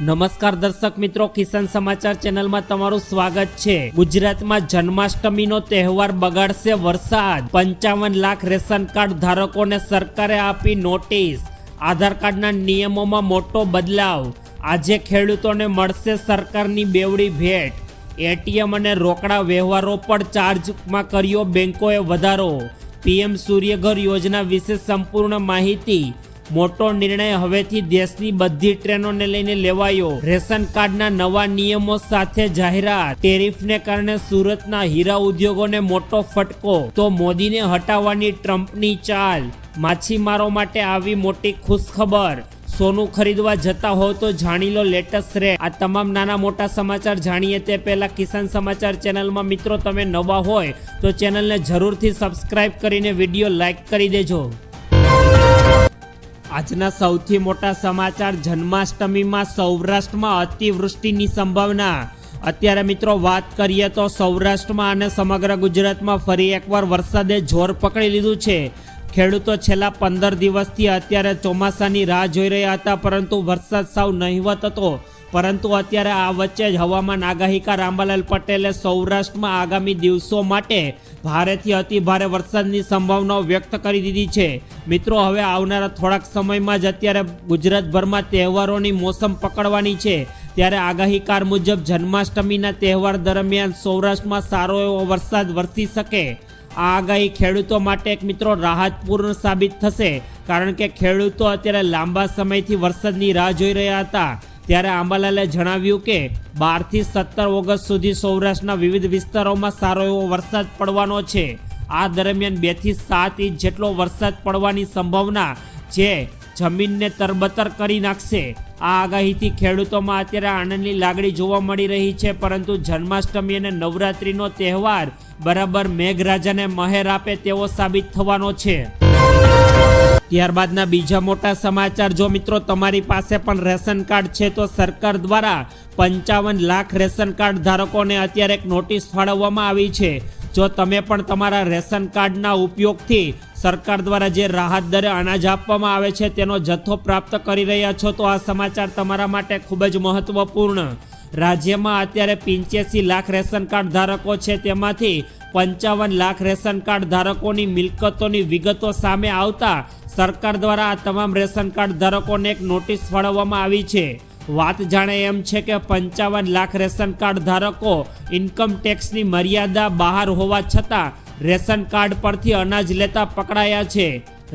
નમસ્કાર દર્શક મિત્રો, કિસાન સમાચાર ચેનલમાં તમારું સ્વાગત છે. ગુજરાતમાં જન્માષ્ટમીનો તહેવાર બગાડશે વરસાદ. પંચાવન લાખ રેશન કાર્ડ ધારકોને સરકારે આપી નોટિસ. આધાર કાર્ડના નિયમોમાં મોટો બદલાવ. આજે ખેડૂતોને મળશે સરકારની બેવડી ભેટ. એટીએમ અને રોકડા વ્યવહારો પર ચાર્જમાં કર્યો બેંકોએ વધારો. પીએમ સૂર્યઘર યોજના વિશે સંપૂર્ણ માહિતી. મોટો નિર્ણય હવેથી દેશની બધી ટ્રેનોને લઈને લેવાયો. રેશન કાર્ડના નવા નિયમો સાથે જાહેરાત. ટેરિફને કારણે સુરતના હીરા ઉદ્યોગોને મોટો ફટકો. તો મોદીને હટાવવાની ટ્રમ્પની ચાલ. માછીમારો માટે આવી મોટી ખુશખબર. સોનું ખરીદવા જતા હો તો જાણી લો લેટેસ્ટ રેટ આ તમામ નાના મોટા સમાચાર જાણીએ તે પહેલા કિસાન સમાચાર ચેનલમાં મિત્રો તમે નવા હોય તો ચેનલને જરૂરથી સબસ્ક્રાઇબ કરીને વીડિયો લાઇક કરી દેજો. આજના સૌથી મોટા સમાચાર જન્માષ્ટમીમાં સૌરાષ્ટ્રમાં અતિવૃષ્ટિની સંભાવના. અત્યારે મિત્રો વાત કરીએ તો સૌરાષ્ટ્રમાં અને સમગ્ર ગુજરાતમાં ફરી એકવાર વરસાદે જોર પકડી લીધું છે. ખેડૂતો છેલ્લા પંદર દિવસથી અત્યારે ચોમાસાની રાહ જોઈ રહ્યા હતા, પરંતુ વરસાદ સાવ નહિવત હતો. પરંતુ અત્યારે આ વચ્ચે જ હવામાન આગાહીકાર રામલાલ પટેલે સૌરાષ્ટ્રમાં આગામી દિવસો માટે ભારેથી અતિ ભારે વરસાદની સંભાવનાઓ વ્યક્ત કરી દીધી છે. મિત્રો, હવે આવનારા થોડાક સમયમાં જ અત્યારે ગુજરાતભરમાં તહેવારોની મોસમ પકડવાની છે. ત્યારે આગાહીકાર મુજબ જન્માષ્ટમીના તહેવાર દરમિયાન સૌરાષ્ટ્રમાં સારો એવો વરસાદ વરસી શકે. આ આગાહી ખેડૂતો માટે એક મિત્રો રાહતપૂર્ણ સાબિત થશે. કારણ કે ખેડૂતો અત્યારે લાંબા સમયથી વરસાદની રાહ જોઈ રહ્યા હતા. ત્યારે આંબાલાલે જણાવ્યું કે, બારથી સત્તર ઓગસ્ટ સુધી સૌરાષ્ટ્રના વિવિધ વિસ્તારોમાં સારો એવો વરસાદ પડવાનો છે. આ દરમિયાન બેથી સાત ઇંચ જેટલો વરસાદ પડવાની સંભાવના જે જમીનને તરબતર કરી નાખશે. આ આગાહીથી ખેડૂતોમાં અત્યારે આનંદની લાગણી જોવા મળી રહી છે. પરંતુ જન્માષ્ટમી અને નવરાત્રિનો તહેવાર બરાબર મેઘરાજાને મહેર આપે તેવો સાબિત થવાનો છે. ત્યારબાદના બીજા મોટા સમાચાર, જો મિત્રો તમારી પાસે પણ રેશન કાર્ડ છે, તો સરકાર દ્વારા પંચાવન લાખ રેશન કાર્ડ ધારકોને અત્યારે એક નોટિસ ફાળવવામાં આવી છે. જો તમે પણ તમારા રેશન કાર્ડના ઉપયોગથી સરકાર દ્વારા જે રાહત દરે અનાજ આપવામાં આવે છે, તેનો જથ્થો પ્રાપ્ત કરી રહ્યા છો, તો આ સમાચાર તમારા માટે ખૂબ જ મહત્વપૂર્ણ. રાજ્યમાં અત્યારે પિંચ્યાસી લાખ રેશન કાર્ડ ધારકો છે. તેમાંથી પંચાવન લાખ રેશન કાર્ડ ધારકોની મિલકતોની વિગતો સામે આવતા સરકાર દ્વારા આ તમામ રેશન કાર્ડ ધારકોને એક નોટિસ ફાળવવામાં આવી છે. વાત જાણે એમ છે કે પંચાવન લાખ રેશન કાર્ડ ધારકો ઇન્કમ ટેક્સની મર્યાદા બહાર હોવા છતાં રેશન કાર્ડ પરથી અનાજ લેતા પકડાયા છે.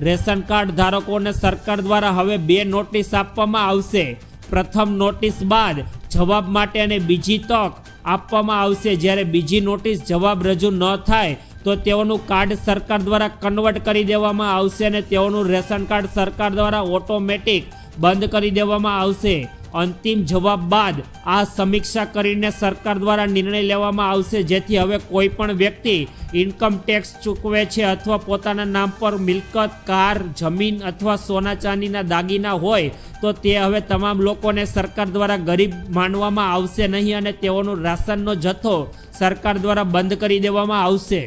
રેશન કાર્ડ ધારકોને સરકાર દ્વારા હવે બે નોટિસ આપવામાં આવશે. પ્રથમ નોટિસ બાદ જવાબ માટે અને બીજી તક આપવામાં આવશે. જ્યારે બીજી નોટિસ જવાબ રજૂ ન થાય, તો તેઓનું કાર્ડ સરકાર દ્વારા કન્વર્ટ કરી દેવામાં આવશે અને તેઓનું રેશન કાર્ડ સરકાર દ્વારા ઓટોમેટિક બંધ કરી દેવામાં આવશે. અંતિમ જવાબ બાદ આ સમીક્ષા કરીને સરકાર દ્વારા નિર્ણય લેવામાં આવશે, જેથી હવે કોઈ પણ વ્યક્તિ ઇન્કમ ટેક્સ ચૂકવે છે અથવા પોતાના નામ પર મિલકત, કાર, જમીન અથવા સોના ચાંદીના દાગીના હોય, તો તે હવે તમામ લોકોને સરકાર દ્વારા ગરીબ માનવામાં આવશે નહીં અને તેઓનું રાશનનો જથ્થો સરકાર દ્વારા બંધ કરી દેવામાં આવશે.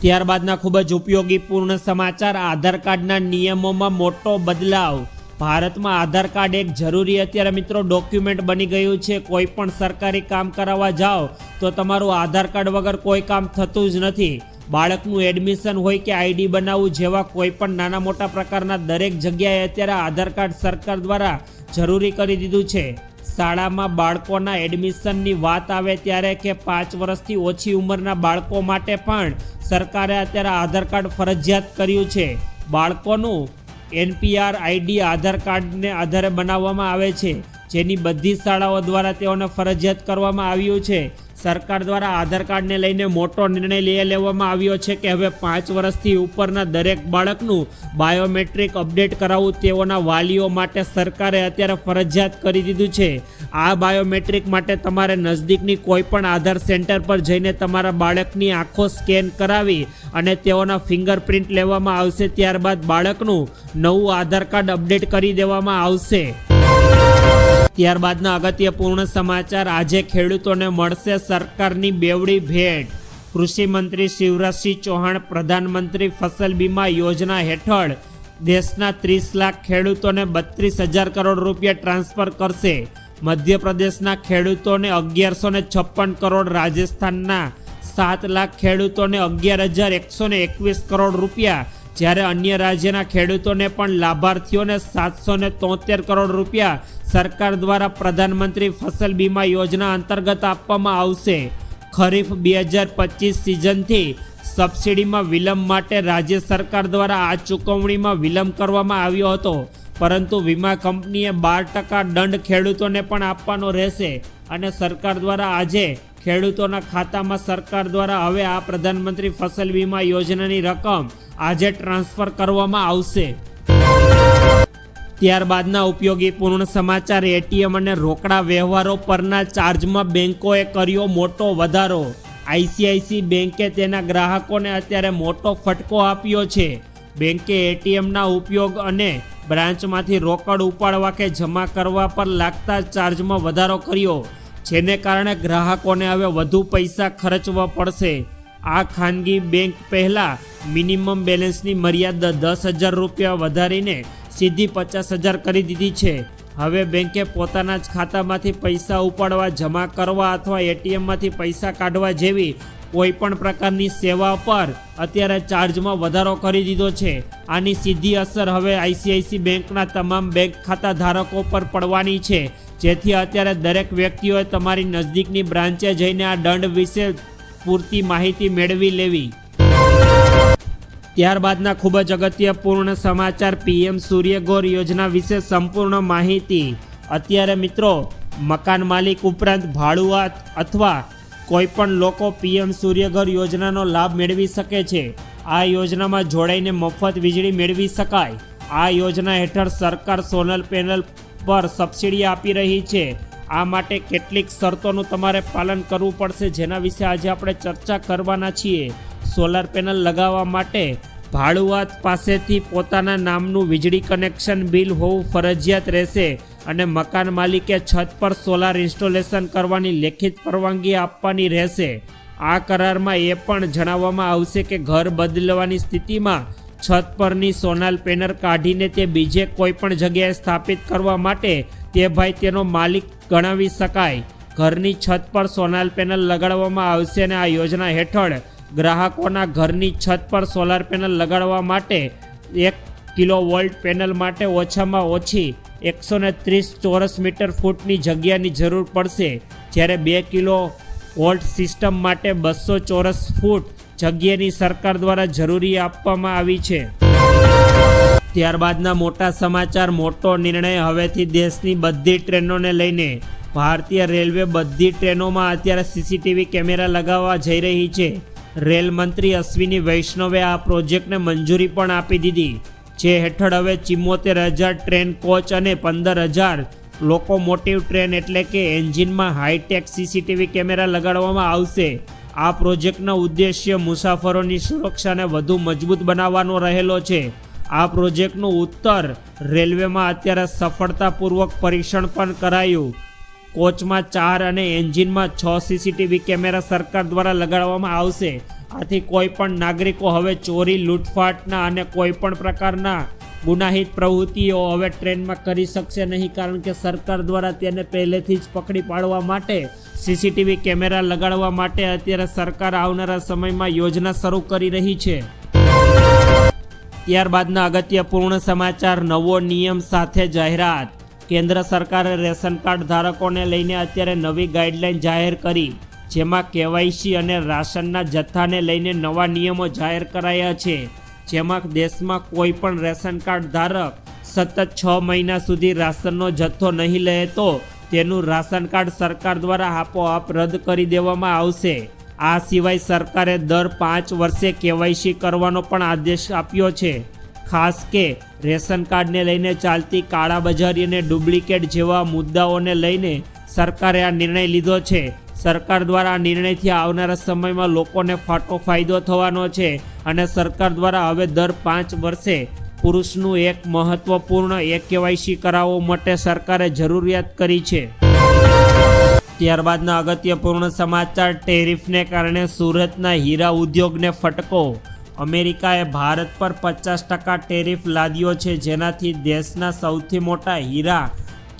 ત્યારબાદના ખૂબ જ ઉપયોગીપૂર્ણ સમાચાર. આધાર કાર્ડના નિયમોમાં મોટો બદલાવ. ભારતમાં આધાર કાર્ડ એક જરૂરી અત્યારે મિત્રો ડોક્યુમેન્ટ બની ગયું છે. કોઈ પણ સરકારી કામ કરાવવા જાઓ તો તમારું આધાર કાર્ડ વગર કોઈ કામ થતું જ નથી. બાળકનું એડમિશન હોય કે આઈડી બનાવવું જેવા કોઈ પણ નાના મોટા પ્રકારના દરેક જગ્યાએ અત્યારે આધાર કાર્ડ સરકાર દ્વારા જરૂરી કરી દીધું છે. શાળામાં બાળકોના એડમિશનની વાત આવે ત્યારે કે પાંચ વર્ષથી ઓછી ઉંમરના બાળકો માટે પણ સરકારે અત્યારે આધાર કાર્ડ ફરજિયાત કર્યું છે. બાળકોનું એનપીઆર આઈડી આધાર કાર્ડને આધારે બનાવવામાં આવે છે, જેની બધી શાળાઓ દ્વારા તેઓને ફરજિયાત કરવામાં આવ્યું છે. સરકાર દ્વારા આધાર કાર્ડને લઈને મોટો નિર્ણય લઈ લેવામાં આવ્યો છે કે હવે પાંચ વર્ષથી ઉપરના દરેક બાળકનું બાયોમેટ્રિક અપડેટ કરાવવું તેઓના વાલીઓ માટે સરકારે અત્યારે ફરજિયાત કરી દીધું છે. આ બાયોમેટ્રિક માટે તમારે નજદીકની કોઈ પણ આધાર સેન્ટર પર જઈને તમારા બાળકની આંખો સ્કેન કરાવી અને તેઓના ફિંગરપ્રિન્ટ લેવામાં આવશે. ત્યારબાદ બાળકનું નવું આધાર કાર્ડ અપડેટ કરી દેવામાં આવશે. ત્યારબાદના અગત્યપૂર્ણ સમાચાર. આજે ખેડૂતોને મળશે સરકારની બેવડી ભેટ. કૃષિમંત્રી શિવરાજસિંહ ચૌહાણ, પ્રધાનમંત્રી ફસલ બીમા યોજના હેઠળ દેશના ત્રીસ લાખ ખેડૂતોને બત્રીસ હજાર કરોડ રૂપિયા ટ્રાન્સફર કરશે. મધ્યપ્રદેશના ખેડૂતોને અગિયારસો ને છપ્પન કરોડ, રાજસ્થાનના સાત લાખ ખેડૂતોને અગિયાર હજાર એકસો એકવીસ કરોડ રૂપિયા જ્યારે અન્ય રાજ્યના ખેડૂતોને પણ લાભાર્થીઓને સાતસો ને તોતેર કરોડ રૂપિયા સરકાર દ્વારા પ્રધાનમંત્રી ફસલ બીમા યોજના અંતર્ગત આપવામાં આવશે. ખરીફ બે હજાર પચીસ સિઝનથી સબસિડીમાં વિલંબ માટે રાજ્ય સરકાર દ્વારા આ ચૂકવણીમાં વિલંબ કરવામાં આવ્યો હતો. પરંતુ વીમા કંપનીએ બાર ટકા દંડ ખેડૂતોને પણ આપવાનો રહેશે અને સરકાર દ્વારા આજે ખેડૂતોના ખાતામાં સરકાર દ્વારા હવે આ પ્રધાનમંત્રી ફસલ વીમા યોજનાની રકમ આજે ટ્રાન્સફર કરવામાં આવશે. ત્યારબાદના ઉપયોગી પૂર્ણ સમાચાર એટીએમ અને રોકડા વ્યવહારો પરના ચાર્જમાં બેંકોએ કર્યો મોટો વધારો. આઈસીઆઈસી બેંકે તેના ગ્રાહકોને અત્યારે મોટો ફટકો આપ્યો છે. બેંકે એટીએમના ઉપયોગ અને બ્રાન્ચમાંથી રોકડ ઉપાડવા કે જમા કરવા પર લાગતા ચાર્જમાં વધારો કર્યો. જેને કારણે ગ્રાહકોને હવે વધુ પૈસા ખર્ચવા પડશે. આ ખાનગી બેંક પહેલાં મિનિમમ બેલેન્સની મર્યાદા દસ હજાર રૂપિયા વધારીને સીધી પચાસ હજાર કરી દીધી છે. હવે બેંકે પોતાના જ ખાતામાંથી પૈસા ઉપાડવા, જમા કરવા અથવા એટીએમમાંથી પૈસા કાઢવા જેવી કોઈ પણ પ્રકારની સેવા પર અત્યારે ચાર્જમાં વધારો કરી દીધો છે. આની સીધી અસર હવે આઈસીઆઈસી બેંકના તમામ બેંક ખાતા ધારકો પર પડવાની છે. જેથી અત્યારે દરેક વ્યક્તિઓએ તમારી નજદીકની બ્રાન્ચે જઈને આ દંડ વિશે પૂરતી માહિતી મેળવી લેવી. ત્યારબાદના ખૂબ જ અગત્યપૂર્ણ સમાચાર પીએમ સૂર્યગોર યોજના વિશે સંપૂર્ણ માહિતી. અત્યારે મિત્રો, મકાન માલિક ઉપરાંત ભાડુઆત અથવા કોઈ પણ લોકો પીએમ સૂર્યઘર યોજનાનો લાભ મેળવી શકે છે. આ યોજનામાં જોડાઈને મફત વીજળી મેળવી શકાય. આ યોજના હેઠળ સરકાર સોલર પેનલ પર સબસિડી આપી રહી છે. આ માટે કેટલીક શરતોનું તમારે પાલન કરવું પડશે જેના વિશે આજે આપણે ચર્ચા કરવાના છીએ. સોલાર પેનલ લગાવવા માટે ભાડુઆત પાસેથી પોતાના નામનું વીજળી કનેક્શન બિલ હોવું ફરજિયાત રહેશે. અને મકાન માલિકે છત પર સોલાર ઇન્સ્ટોલેશન કરવાની લેખિત પરવાનગી આપવાની રહેશે. આ કરારમાં એ પણ જણાવવામાં આવશે કે ઘર બદલવાની સ્થિતિમાં છત પરની સોનાલ પેનલ કાઢીને તે બીજે કોઈ પણ જગ્યાએ સ્થાપિત કરવા માટે તે ભાઈ તેનો માલિક ગણાવી શકાય. ઘરની છત પર સોનાલ પેનલ લગાડવામાં આવશે અને આ યોજના હેઠળ ગ્રાહકોના ઘરની છત પર સોલાર પેનલ લગાડવા માટે એક કિલો વોલ્ટ પેનલ માટે ઓછામાં ઓછી એકસો ને ત્રીસ ચોરસ મીટર ફૂટની જગ્યાની જરૂર પડશે, જ્યારે બે કિલો વોલ્ટ સિસ્ટમ માટે બસો ચોરસ ફૂટ જગ્યાની સરકાર દ્વારા જરૂરી આપવામાં આવી છે. ત્યારબાદના મોટા સમાચાર, મોટો નિર્ણય હવેથી દેશની બધી ટ્રેનોને લઈને. ભારતીય રેલવે બધી ટ્રેનોમાં અત્યારે સીસીટીવી કેમેરા લગાવવા જઈ રહી છે. રેલ મંત્રી અશ્વિની વૈષ્ણવે આ પ્રોજેક્ટને મંજૂરી પણ આપી દીધી. જે હેઠળ હવે ચિમ્મોતેર હજાર ટ્રેન કોચ અને પંદર હજાર લોકોમોટિવ ટ્રેન એટલે કે એન્જિનમાં હાઈટેક સીસીટીવી કેમેરા લગાડવામાં આવશે. આ પ્રોજેક્ટનો ઉદ્દેશ્ય મુસાફરોની સુરક્ષાને વધુ મજબૂત બનાવવાનો રહેલો છે. આ પ્રોજેક્ટનું ઉત્તર રેલવેમાં અત્યારે સફળતાપૂર્વક પરીક્ષણ પણ કરાયું. કોચમાં ચાર અને એન્જિનમાં છ સીસીટીવી કેમેરા સરકાર દ્વારા લગાડવામાં આવશે. આથી કોઈ પણ નાગરિકો હવે ચોરી, લૂંટફાટના અને કોઈ પણ પ્રકારના ગુનાહિત પ્રવૃત્તિઓ હવે ટ્રેનમાં કરી શકશે નહીં કારણ કે સરકાર દ્વારા તેને પહેલેથી જ પકડી પાડવા માટે સીસીટીવી કેમેરા લગાડવા માટે અત્યારે સરકાર આવનારા સમયમાં યોજના શરૂ કરી રહી છે. ત્યારબાદના અગત્યપૂર્ણ સમાચાર, નવો નિયમ સાથે જાહેરાત. કેન્દ્ર સરકારે રેશન કાર્ડ ધારકોને લઈને અત્યારે નવી ગાઈડલાઈન જાહેર કરી, જેમાં કેવાયસી અને રાશનના જથ્થાને લઈને નવા નિયમો જાહેર કરાયા છે, જેમાં દેશમાં કોઈ પણ રેશન કાર્ડ ધારક સતત છ મહિના સુધી રાશનનો જથ્થો નહીં લે તો તેનું રાશન કાર્ડ સરકાર દ્વારા આપોઆપ રદ કરી દેવામાં આવશે. આ સિવાય સરકારે દર પાંચ વર્ષે કેવાયસી કરવાનો પણ આદેશ આપ્યો છે. ખાસ કે રેશન કાર્ડને લઈને ચાલતી કાળાબજારી અને ડુપ્લિકેટ જેવા મુદ્દાઓને લઈને સરકારે આ નિર્ણય લીધો છે. સરકાર દ્વારા આ નિર્ણયથી આવનારા સમયમાં લોકોને ફાટો ફાયદો થવાનો છે અને સરકાર દ્વારા હવે દર પાંચ વર્ષે પુરુષનું એક મહત્વપૂર્ણ એક કેવાયસી કરાવવા માટે સરકારે જરૂરિયાત કરી છે. ત્યારબાદના અગત્યપૂર્ણ સમાચાર, ટેરિફને કારણે સુરતના હીરા ઉદ્યોગને ફટકો અમેરિકાએ ભારત પર પચાસ ટકા ટેરિફ લાદ્યો છે, જેનાથી દેશના સૌથી મોટા હીરા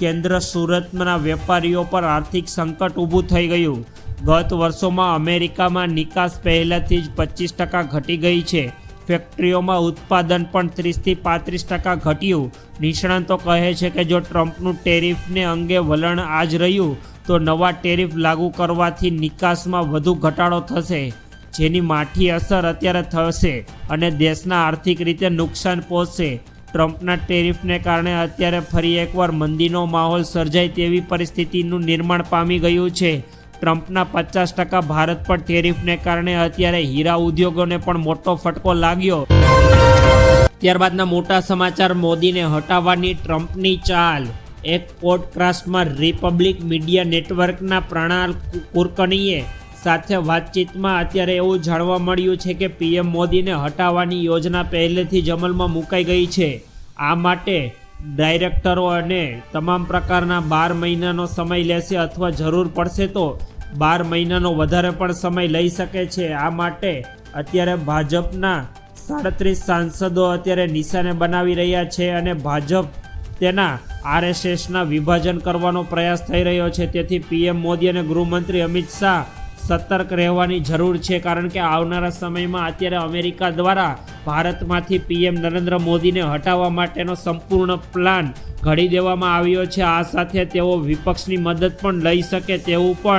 કેન્દ્ર સુરતના વેપારીઓ પર આર્થિક સંકટ ઊભું થઈ ગયું. ગત વર્ષોમાં અમેરિકામાં નિકાસ પહેલાંથી જ પચીસ ટકા ઘટી ગઈ છે. ફેક્ટરીઓમાં ઉત્પાદન પણ ત્રીસથી પાંત્રીસ ટકા ઘટ્યું. નિષ્ણાંતો કહે છે કે જો ટ્રમ્પનું ટેરિફને અંગે વલણ આ જ રહ્યું, તો નવા ટેરિફ લાગુ કરવાથી નિકાસમાં વધુ ઘટાડો થશે. જેની માઠી અસર અત્યારે થશે અને દેશના આર્થિક રીતે નુકસાન પહોંચશે ટ્રમ્પના ટેરિફને કારણે અત્યારે ફરી એકવાર મંદીનો માહોલ સર્જાય તેવી પરિસ્થિતિનું નિર્માણ પામી ગયું છે. ટ્રમ્પના પચાસ ટકા ભારત પર ટેરિફને કારણે અત્યારે હીરા ઉદ્યોગોને પણ મોટો ફટકો લાગ્યો. ત્યારબાદના મોટા સમાચાર મોદીને હટાવવાની ટ્રમ્પની ચાલ. એક પોડકાસ્ટમાં રિપબ્લિક મીડિયા નેટવર્કના પ્રણાલ કુરકનીએ સાથે વાતચીતમાં અત્યારે એવું જાણવા મળ્યું છે કે પીએમ મોદીને હટાવવાની યોજના પહેલેથી જ અમલમાં મુકાઈ ગઈ છે. આ માટે ડાયરેક્ટરો અને તમામ પ્રકારના બાર મહિનાનો સમય લેશે અથવા જરૂર પડશે તો બાર મહિનાનો વધારે પણ સમય લઈ શકે છે. આ માટે અત્યારે ભાજપના સાડત્રીસ સાંસદો અત્યારે નિશાને બનાવી રહ્યા છે અને ભાજપ તેના આરએસએસના વિભાજન કરવાનો પ્રયાસ થઈ રહ્યો છે. તેથી પીએમ મોદી અને ગૃહમંત્રી અમિત શાહ સતર્ક રહેવાની જરૂર છે કારણ કે આવનારા સમયમાં અત્યારે અમેરિકા દ્વારા ભારતમાંથી પીએમ નરેન્દ્ર મોદીને હટાવવા માટેનો સંપૂર્ણ પ્લાન ઘડી દેવામાં આવ્યો છે. આ સાથે તેઓ વિપક્ષની મદદ પણ લઈ શકે તેવું પણ